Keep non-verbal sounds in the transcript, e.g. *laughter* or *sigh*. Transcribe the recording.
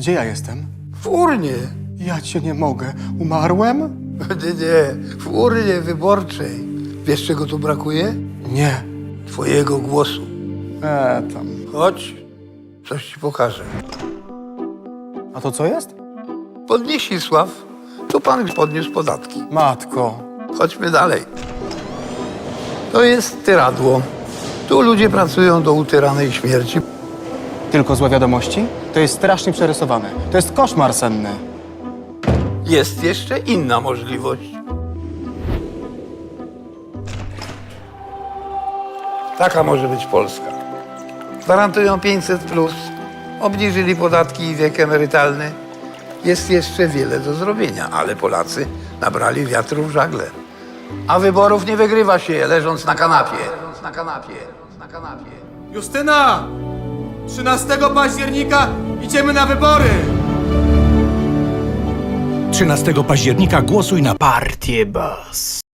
Gdzie ja jestem? W urnie. Ja cię nie mogę. Umarłem? *laughs* Nie, nie, w urnie wyborczej. Wiesz, czego tu brakuje? Nie. Twojego głosu. E, tam. Chodź, coś ci pokażę. A to co jest? Podnieślisław, tu pan podniósł podatki. Matko. Chodźmy dalej. To jest tyradło. Tu ludzie pracują do utyranej śmierci. Tylko złe wiadomości? To jest strasznie przerysowane. To jest koszmar senny. Jest jeszcze inna możliwość. Taka może być Polska. Gwarantują 500 plus, obniżyli podatki i wiek emerytalny. Jest jeszcze wiele do zrobienia, ale Polacy nabrali wiatru w żagle. A wyborów nie wygrywa się leżąc na kanapie. Leżąc na kanapie. leżąc Na kanapie. Justyna! 13 października idziemy na wybory! 13 października głosuj na Partię Bas.